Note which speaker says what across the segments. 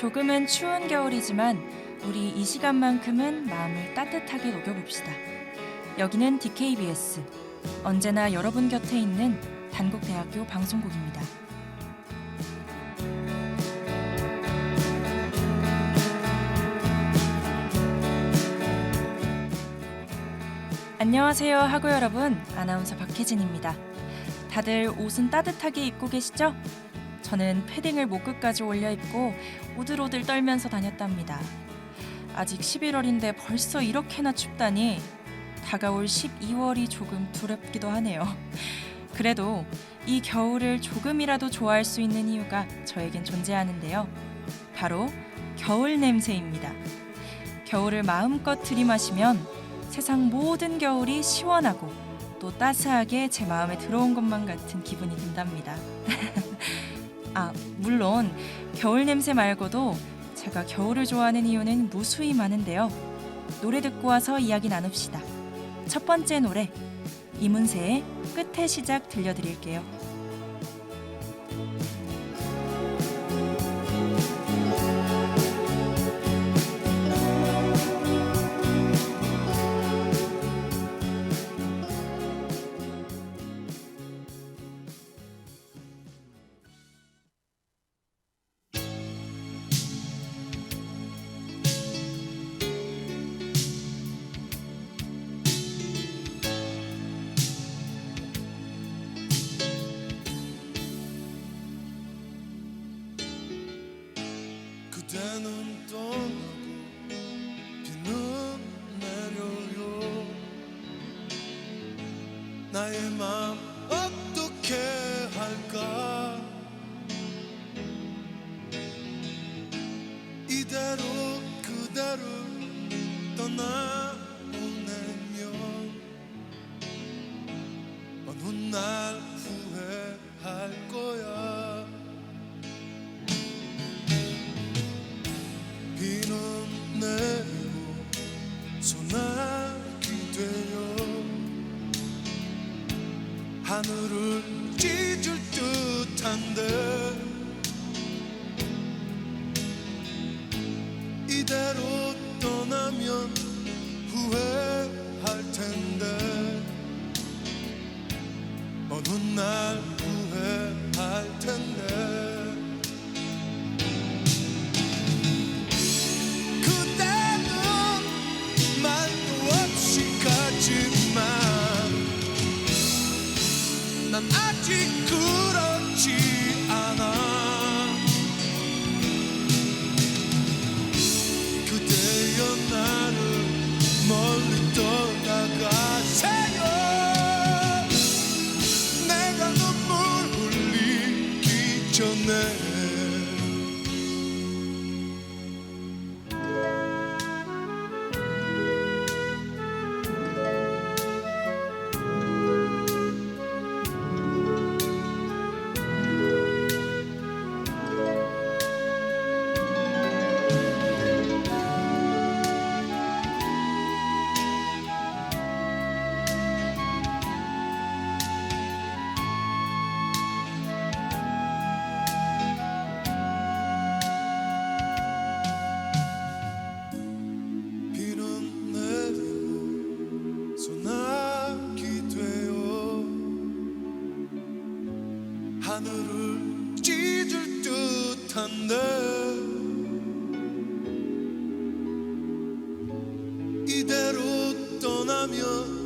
Speaker 1: 조금은 추운 겨울이지만 우리 이 시간만큼은 마음을 따뜻하게 녹여봅시다. 여기는 DKBS. 언제나 여러분 곁에 있는 단국대학교 방송국입니다. 안녕하세요, 하고 여러분. 아나운서 박혜진입니다. 다들 옷은 따뜻하게 입고 계시죠? 저는 패딩을 목끝까지 올려 입고 오들오들 떨면서 다녔답니다. 아직 11월인데 벌써 이렇게나 춥다니 다가올 12월이 조금 두렵기도 하네요. 그래도 이 겨울을 조금이라도 좋아할 수 있는 이유가 저에겐 존재하는데요. 바로 겨울 냄새입니다. 겨울을 마음껏 들이마시면 세상 모든 겨울이 시원하고 또 따스하게 제 마음에 들어온 것만 같은 기분이 든답니다. 아, 물론 겨울 냄새 말고도 제가 겨울을 좋아하는 이유는 무수히 많은데요. 노래 듣고 와서 이야기 나눕시다. 첫 번째 노래 이문세의 끝의 시작 들려드릴게요.
Speaker 2: 그대는 떠나고 비는 내려요. 나의 맘어 하늘을 찢을 듯한데 이대로 떠나면 후회할 텐데 어느 날 이대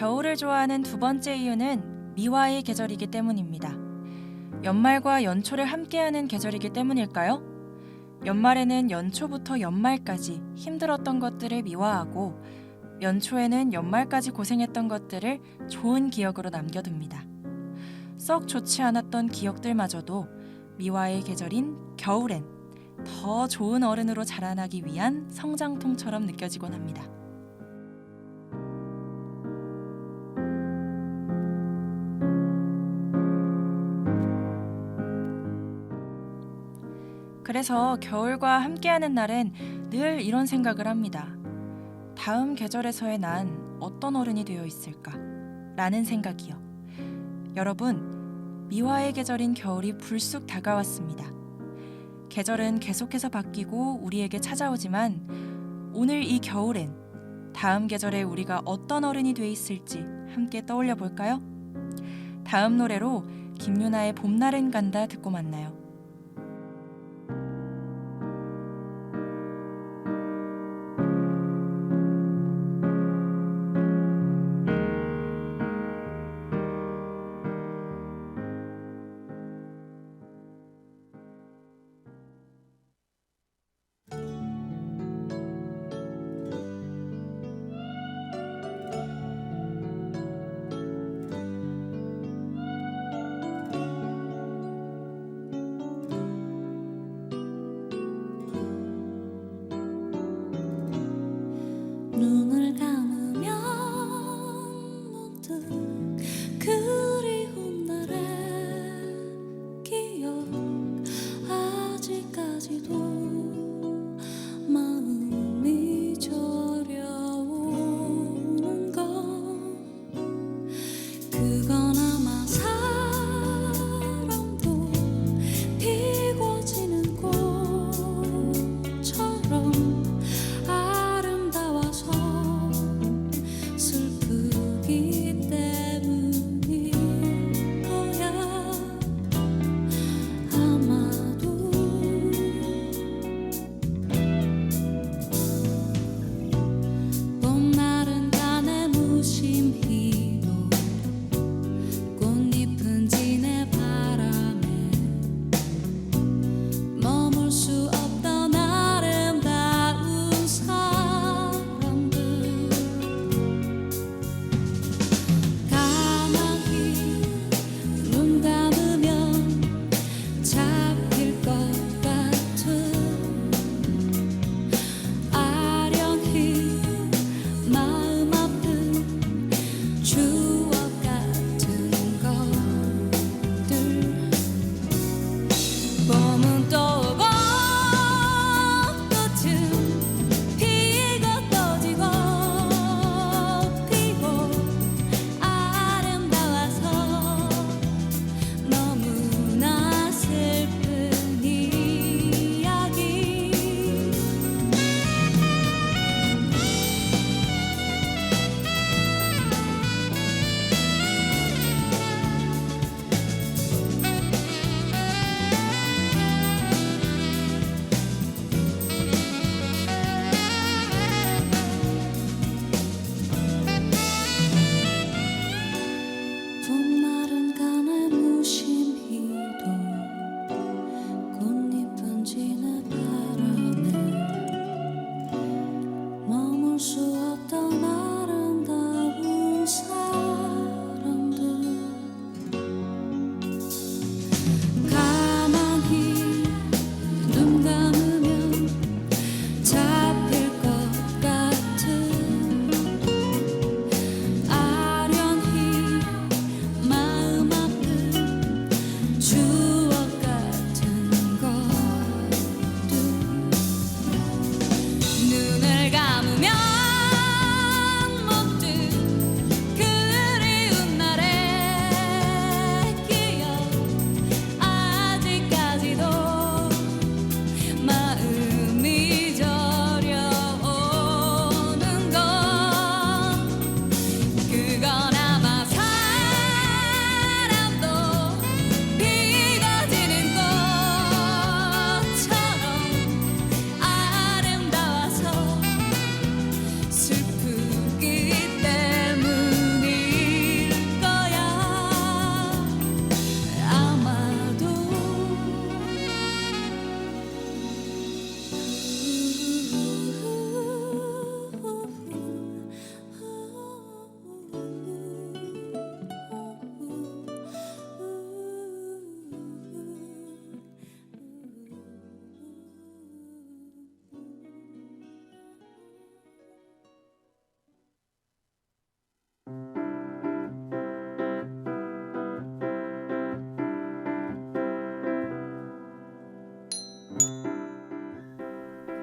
Speaker 1: 겨울을 좋아하는 두 번째 이유는 미화의 계절이기 때문입니다. 연말과 연초를 함께하는 계절이기 때문일까요? 연말에는 연초부터 연말까지 힘들었던 것들을 미화하고 연초에는 연말까지 고생했던 것들을 좋은 기억으로 남겨둡니다. 썩 좋지 않았던 기억들마저도 미화의 계절인 겨울엔 더 좋은 어른으로 자라나기 위한 성장통처럼 느껴지곤 합니다. 그래서 겨울과 함께하는 날엔 늘 이런 생각을 합니다. 다음 계절에서의 난 어떤 어른이 되어 있을까? 라는 생각이요. 여러분, 미화의 계절인 겨울이 불쑥 다가왔습니다. 계절은 계속해서 바뀌고 우리에게 찾아오지만 오늘 이 겨울엔 다음 계절에 우리가 어떤 어른이 돼 있을지 함께 떠올려 볼까요? 다음 노래로 김유나의 봄날은 간다 듣고 만나요.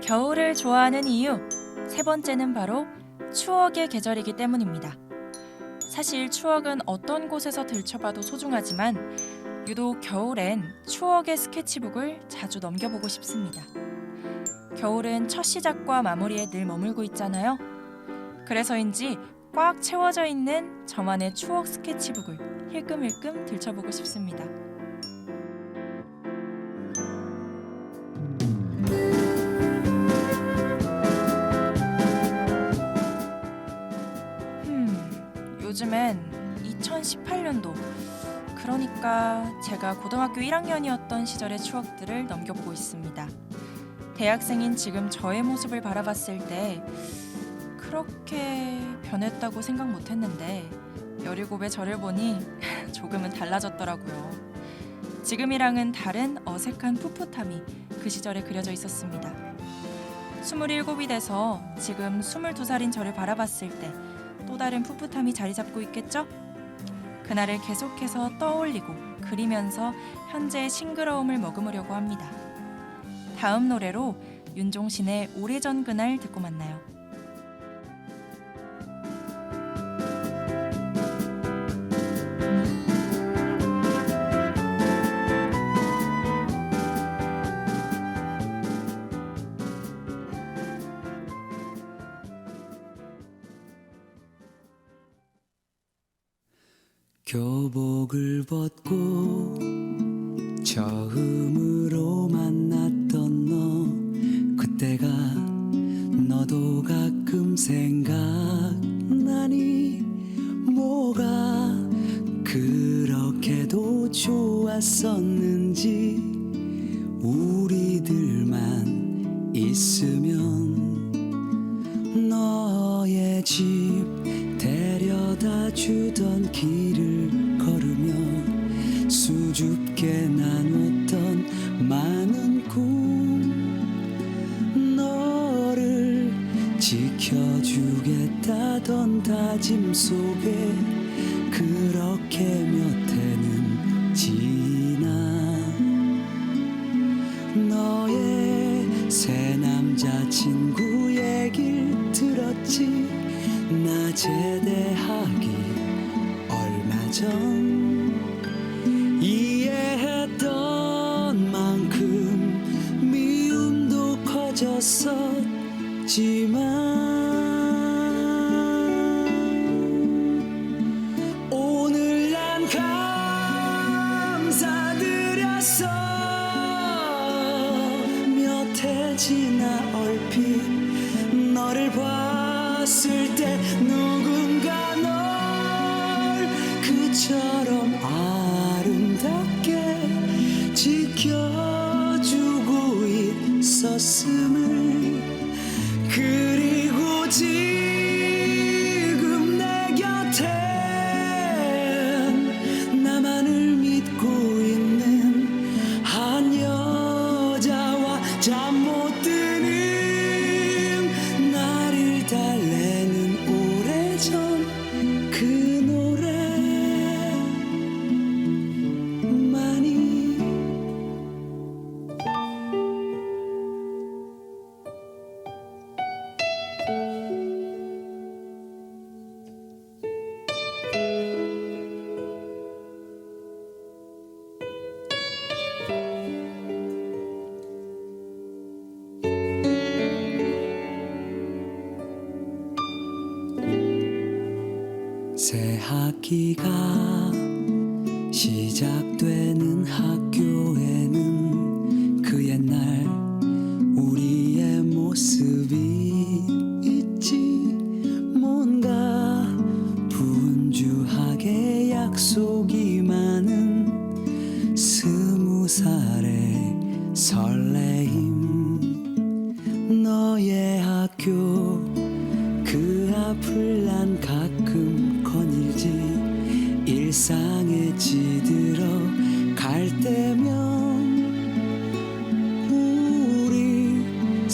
Speaker 1: 겨울을 좋아하는 이유 세 번째는 바로 추억의 계절이기 때문입니다. 사실 추억은 어떤 곳에서 들춰봐도 소중하지만 유독 겨울엔 추억의 스케치북을 자주 넘겨보고 싶습니다. 겨울은 첫 시작과 마무리에 늘 머물고 있잖아요. 그래서인지 꽉 채워져 있는 저만의 추억 스케치북을 힐끔힐끔 들춰보고 싶습니다. 요즘엔 2018년도 그러니까 제가 고등학교 1학년이었던 시절의 추억들을 넘겨보고 있습니다. 대학생인 지금 저의 모습을 바라봤을 때 그렇게 변했다고 생각 못 했는데 17의 저를 보니 조금은 달라졌더라고요. 지금이랑은 다른 어색한 풋풋함이 그 시절에 그려져 있었습니다. 27이 돼서 지금 22살인 저를 바라봤을 때 또 다른 풋풋함이 자리 잡고 있겠죠? 그날을 계속해서 떠올리고 그리면서 현재의 싱그러움을 머금으려고 합니다. 다음 노래로 윤종신의 오래전 그날 듣고 만나요.
Speaker 3: 교복을 벗고 처음으로 많은 꿈 너를 지켜주겠다던 다짐 속에 그렇게 몇 해 봤을 때 누군가 널 그처럼 새 학기가 시작되는 학교에는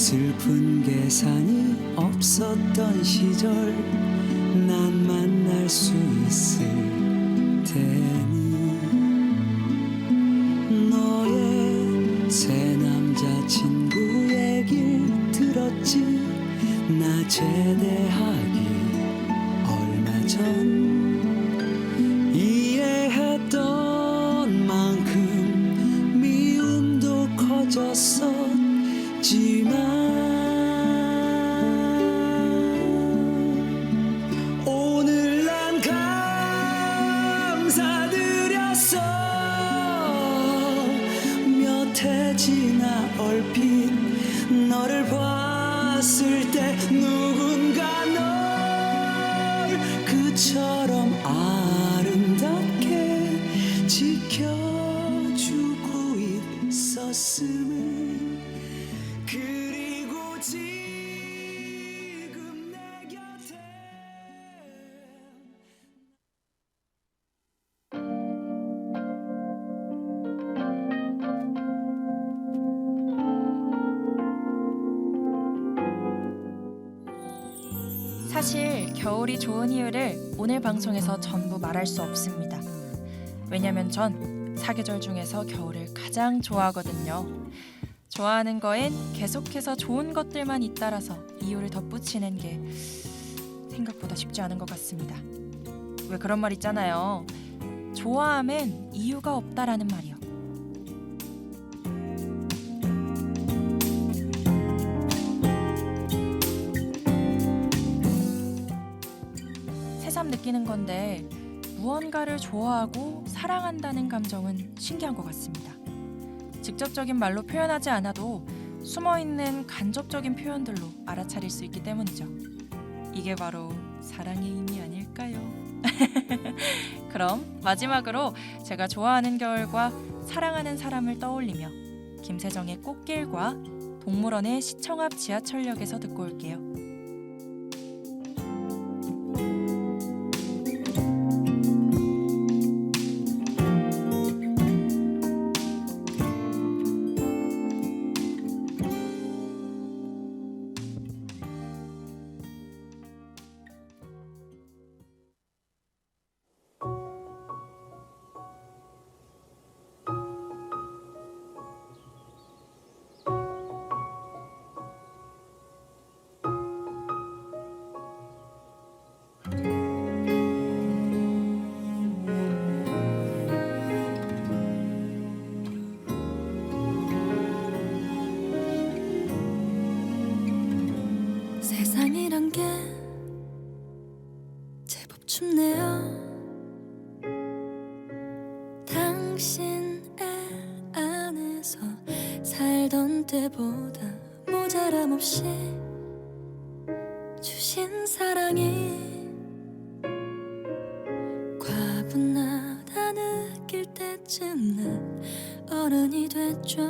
Speaker 3: 슬픈 계산이 없었던 시절 난 만날 수 있을 테니. 너의 새 남자친구 얘길 들나 제대하기 얼마 전 그
Speaker 1: 겨울이 좋은 이유를 오늘 방송에서 전부 말할 수 없습니다. 왜냐면 전 사계절 중에서 겨울을 가장 좋아하거든요. 좋아하는 거엔 계속해서 좋은 것들만 잇따라서 이유를 덧붙이는 게 생각보다 쉽지 않은 것 같습니다. 왜 그런 말 있잖아요. 좋아함엔 이유가 없다라는 말이요. 새삼 느끼는 건데 무언가를 좋아하고 사랑한다는 감정은 신기한 것 같습니다. 직접적인 말로 표현하지 않아도 숨어 있는 간접적인 표현들로 알아차릴 수 있기 때문이죠. 이게 바로 사랑의 의미 아닐까요? 그럼 마지막으로 제가 좋아하는 겨울과 사랑하는 사람을 떠올리며 김세정의 꽃길과 동물원의 시청 앞 지하철역에서 듣고 올게요.
Speaker 4: 때보다 모자람 없이 주신 사랑이 과분하다 느낄 때쯤 난 어른이 됐죠.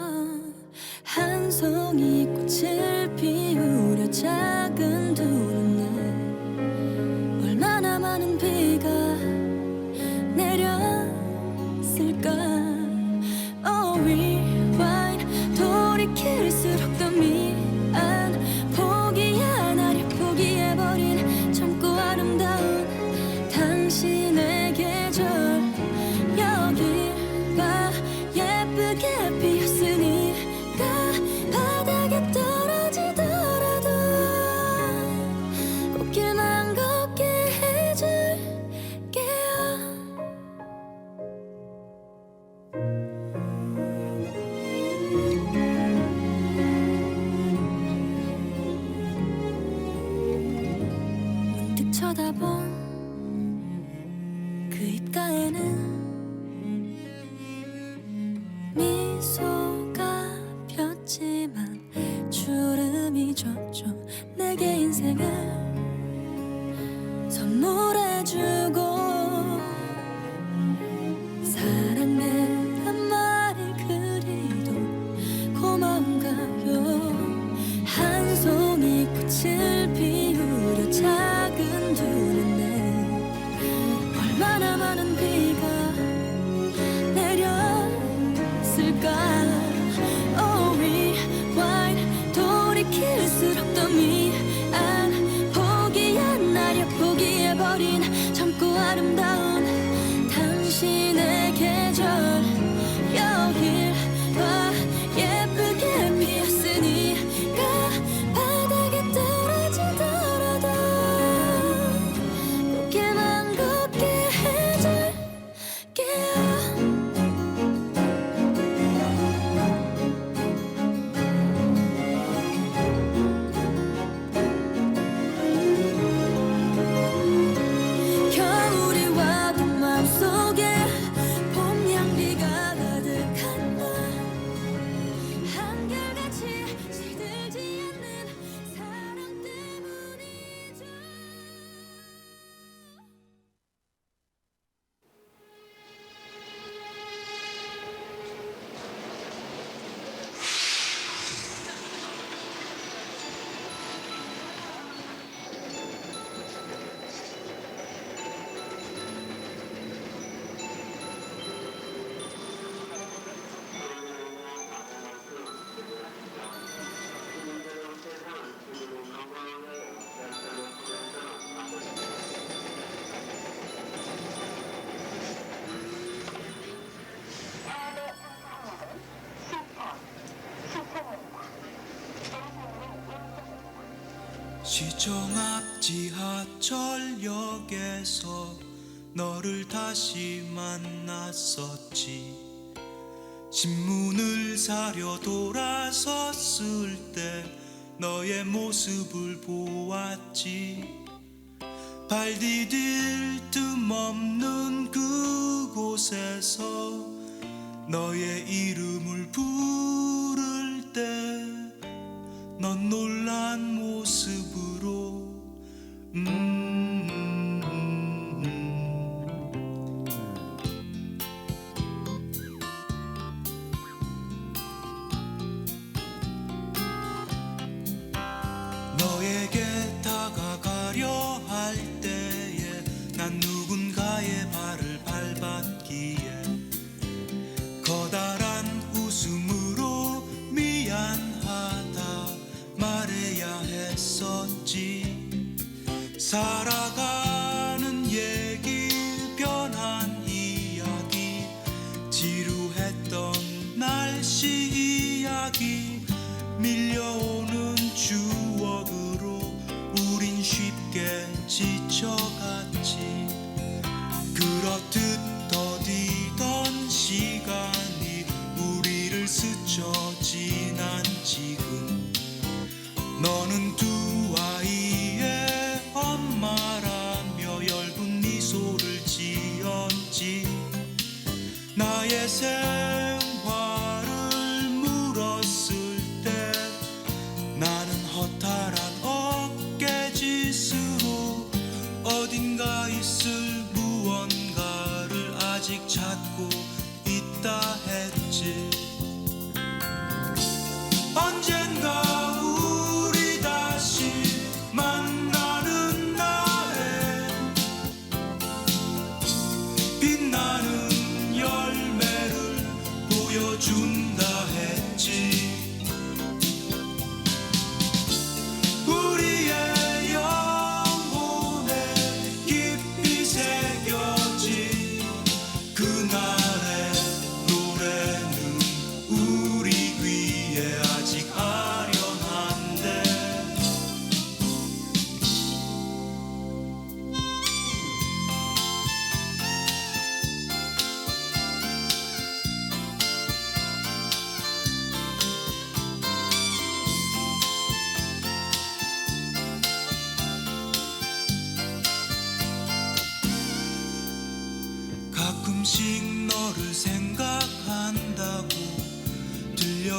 Speaker 4: 한 송이 꽃을 피우려 작은 두 눈 쳐다본
Speaker 5: 시청 앞 지하철역에서 너를 다시 만났었지. 신문을 사려 돌아섰을 때 너의 모습을 보았지. 발 디딜 틈 없는 그곳에서 너의 이름을 부를 때 넌 놀란 음, 날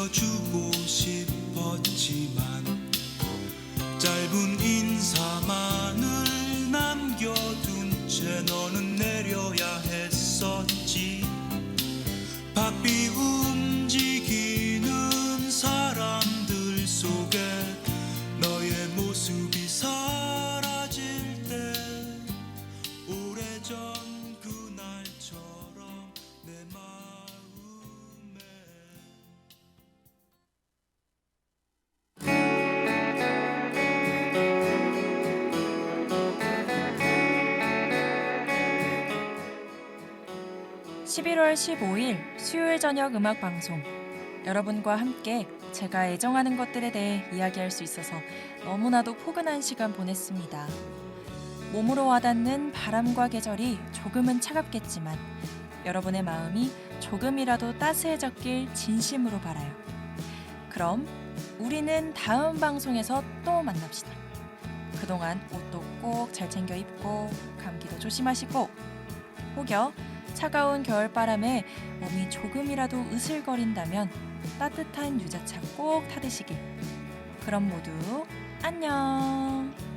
Speaker 5: 들려주고 싶었지만 짧은 인사만을 남겨둔 채 너는 내려야 했었지. 바삐 움
Speaker 1: 11월 15일 수요일 저녁 음악 방송. 여러분과 함께 제가 애정하는 것들에 대해 이야기할 수 있어서 너무나도 포근한 시간 보냈습니다. 몸으로 와닿는 바람과 계절이 조금은 차갑겠지만 여러분의 마음이 조금이라도 따스해졌길 진심으로 바라요. 그럼 우리는 다음 방송에서 또 만납시다. 그동안 옷도 꼭 잘 챙겨 입고 감기도 조심하시고 혹여 차가운 겨울바람에 몸이 조금이라도 으슬거린다면 따뜻한 유자차 꼭 타드시길. 그럼 모두 안녕.